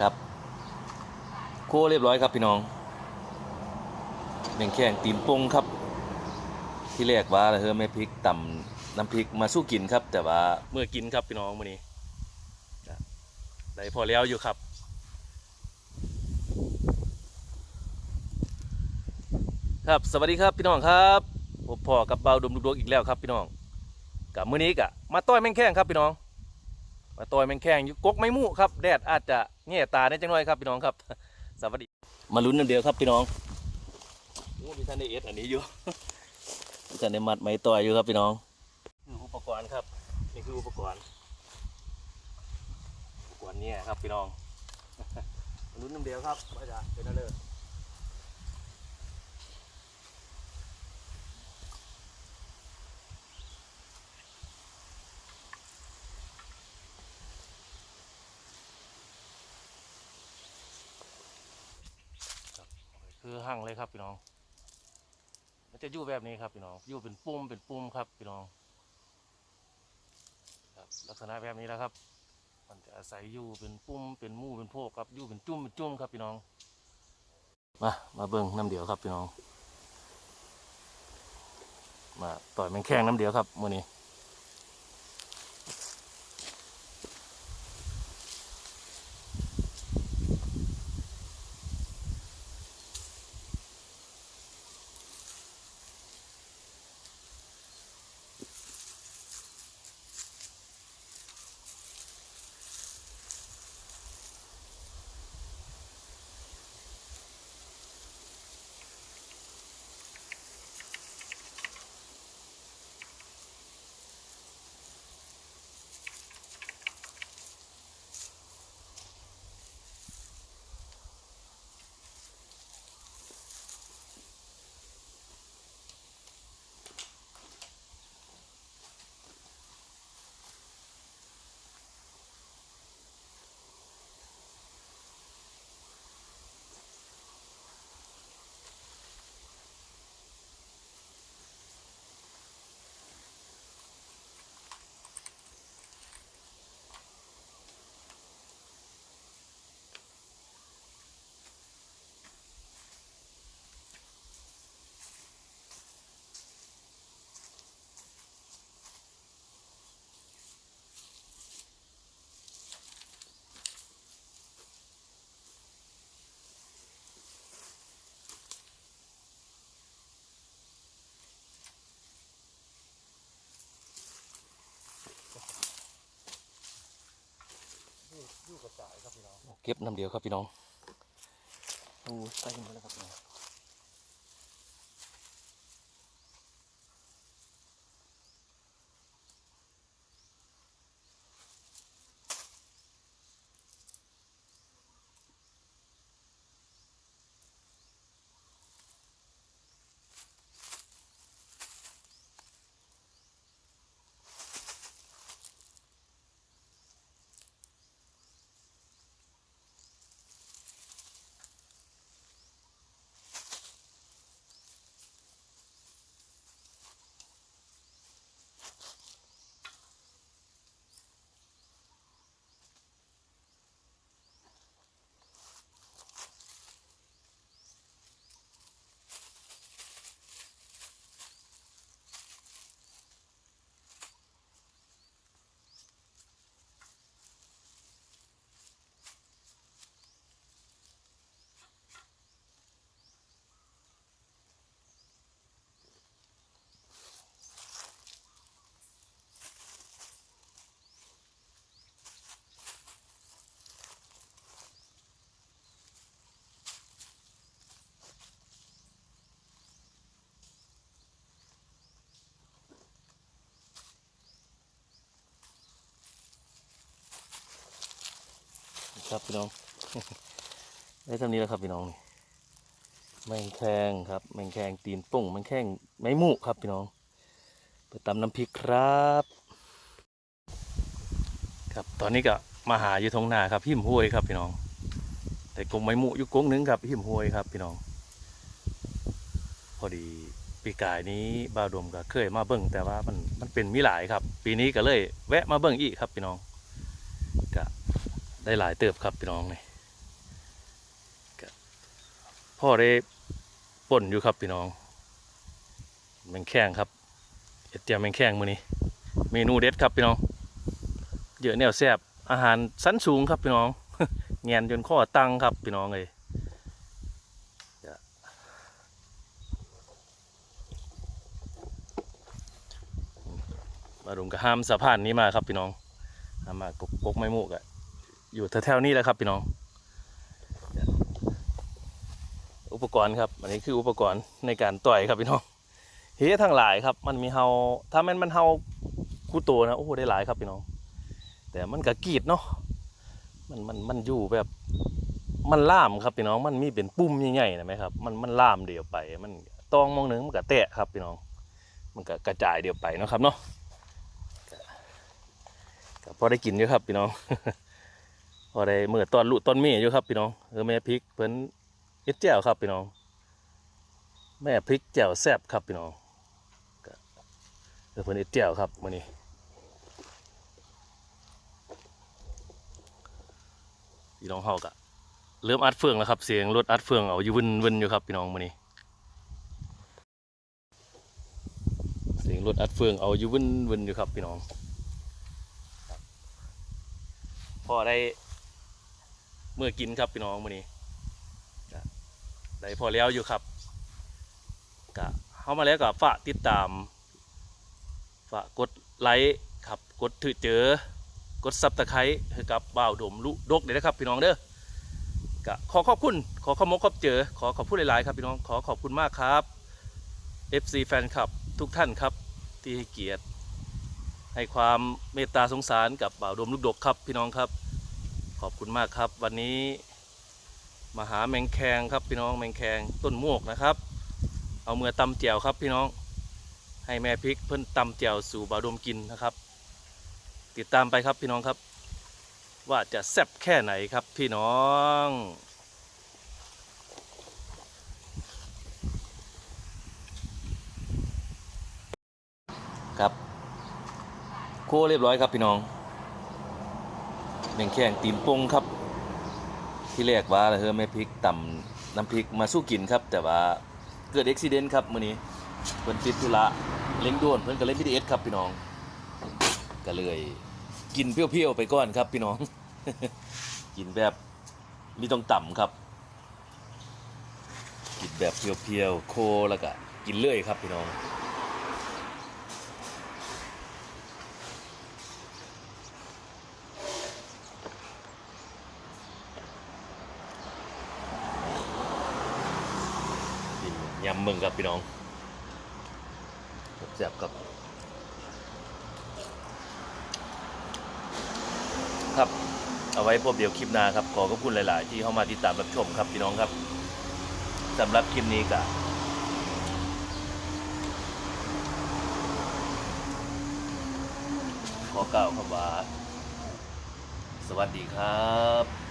ครับโค้เรียบร้อยครับพี่น้องแมงแข้งตีนปงครับ ที่แรกว่าเฮ้อแม่พริกต่ำน้ำพริกมาสู้กินครับ แต่ว่าเมื่อกินครับพี่น้องมื้อนี้ได้พอแล้วอยู่ครับครับสวัสดีครับพี่น้องครับผมพ่อกับเบาดมลูกดวงอีกแล้วครับพี่น้องกับมื้อนี้กะมาต้อยแมงแข้งครับพี่น้อง มาต้อยแมงแข้งอยู่กกไม้มู่ครับ แดดอาจจะ แง่ตาได้จังหน่อยครับพี่น้องครับสวัสดีมาลุ้นน้ำเดียวครับพี่น้องโอ้มีท่านได้เอสอันนี้อยู่มีท่านได้มัดไม้ต่อยอยู่ครับพี่น้องคืออุปกรณ์ครับนี่คืออุปกรณ์อุปกรณ์เนี่ยครับพี่น้องมาลุ้นน้ำเดียวครับว่าจะเป็นอะไร หั่งเลยครับพี่น้อง มันจะอยู่แบบนี้ครับพี่น้อง อยู่เป็นปุ่มเป็นปุ่มครับพี่น้องครับลักษณะแบบนี้แล้วครับ มันจะอาศัยอยู่เป็นปุ่มเป็นมู่เป็นโพกครับ อยู่เป็นจุ่มเป็นจุ่มครับพี่น้อง มามาเบิ่งน้ำเดียวครับพี่น้อง มาต่อยแมงแข้งน้ำเดียวครับมื้อนี้ กระจายครับพี่น้องเก็บน้ำเดียวครับพี่น้องโอ้ใส่หมดแล้วครับพี่น้อง ครับพี่น้องได้เท่านี้แล้วครับพี่น้องนี่แมงแคงครับแมงแคงตีนป่งแมงแคงไม้มูครับพี่น้อง ไปตำน้ำพริกครับ ครับตอนนี้ก็มาหาอยู่ทงนาครับหิมห้วยครับพี่น้อง แต่กงไม้มูอยู่กงหนึงครับหิมห้วยครับพี่น้อง พอดีปีกายนี้บ่าวดมก็เคยมาเบิ่งแต่ว่ามันมันเป็นมีหลายครับ ปีนี้ก็เลยแวะมาเบิ่งอีกครับพี่น้อง ได้หลายเติบครับพี่น้องนี่พ่อได้ป่นอยู่ครับพี่น้องแมงแข้งครับเอ็ดเจียวแมงแข้งมือนี้เมนูเด็ดครับพี่น้องเยอะแนวแซบอาหารชั้นสูงครับพี่น้องแงนจนข้อตั้งครับพี่น้องเลยมาดุมกับห้ามสะพานนี้มาครับพี่น้องห้ามมากกกไม้มูกอะ อยู่แถวๆนี้แหละครับพี่น้อง อุปกรณ์ครับ อันนี้คืออุปกรณ์ในการต่อยครับพี่น้องเฮ้ทั้งหลายครับ มันมีเฮาถ้ามันมันเฮาคู่โตนะโอ้โหได้หลายครับพี่น้อง แต่มันก็กรีดเนาะมันมันมันอยู่แบบ มันล่ามครับพี่น้อง มันมีเป็นปุ่มใหญ่ๆนะไหมครับ มันมันล่ามเดียวไป มันตองมองหนึ่งมันก็แตะครับพี่น้อง มันก็กระจายเดียวไปเนาะครับเนาะก็ก็พอได้กินอยู่ครับพี่น้อง พอได้เมื่อตอนลุตอนมีอยู่ครับพี่น้องเออแม่พริกเพิ่นเอ็ดแจ่วครับพี่น้อง แม่พริกแจ่วแซ่บครับพี่น้องเออเพิ่นเอ็ดแจ่วครับมื้อนี้พี่น้องเฮาก็เริ่มอัดเฟืองแล้วครับเสียงรถอัดเฟืองเอาอยู่วนๆอยู่ครับพี่น้องมื้อนี้เสียงรถอัดเฟืองเอาอยู่วนๆอยู่ครับพี่น้องพอได้ มื่อกินครับพี่น้องมื้อนี้ได้พอแล้วอยู่ครับก็เข้ามาแล้วก็ฝากติดตามฝากกดไลค์ครับกดถือเจอกดซับตะไคร้ให้กับบ่าวดมลุดกเลยนะครับพี่น้องเด้อก็ขอขอบคุณ ขอขอมกขอบเจอ ขอขอบคุณหลายๆครับพี่น้องขอขอบคุณมากครับ FC แฟนคลับทุกท่านครับที่ให้เกียรติ ให้ความเมตตาสงสารกับบ่าวดมลูกดกครับพี่น้องครับ ขอบคุณมากครับ วันนี้มาหาแมงแคงครับพี่น้องแมงแคงต้นมวกนะครับ เอาเมือตำเจียวครับพี่น้องให้แม่พริกเพิ่นตำเจียวสู่บาวดมกินนะครับ ติดตามไปครับพี่น้องครับ ว่าจะแซ่บแค่ไหนครับพี่น้องครับโคเรียบร้อยครับพี่น้อง แมงแคงตีนปงครับ ที่แรกว่าเฮ้อแม่พริกต่ำน้ำพริกมาสู้กินครับ แต่ว่าเกิดอุบิเหตุครับมื้อนี้เพิ่นติดธุระเร่งด่วนเพิ่นก็เลย BTS ครับพี่น้อง ก็เลยกินเปรี้ยวๆไปก่อนครับพี่น้อง กินแบบมีต้องต่ำครับ กินแบบเพียวๆโคแล้วก็กินเลื่อยครับพี่น้อง ยำมึงครับพี่น้องแซ่บๆครับครับ เอาไว้พบเดียวคลิปหน้าครับ ขอขอบคุณหลาย ๆ ที่เข้ามาติดตามรับชมครับพี่น้องครับสำหรับคลิปนี้ก็ขอกล่าวคำว่า สวัสดีครับ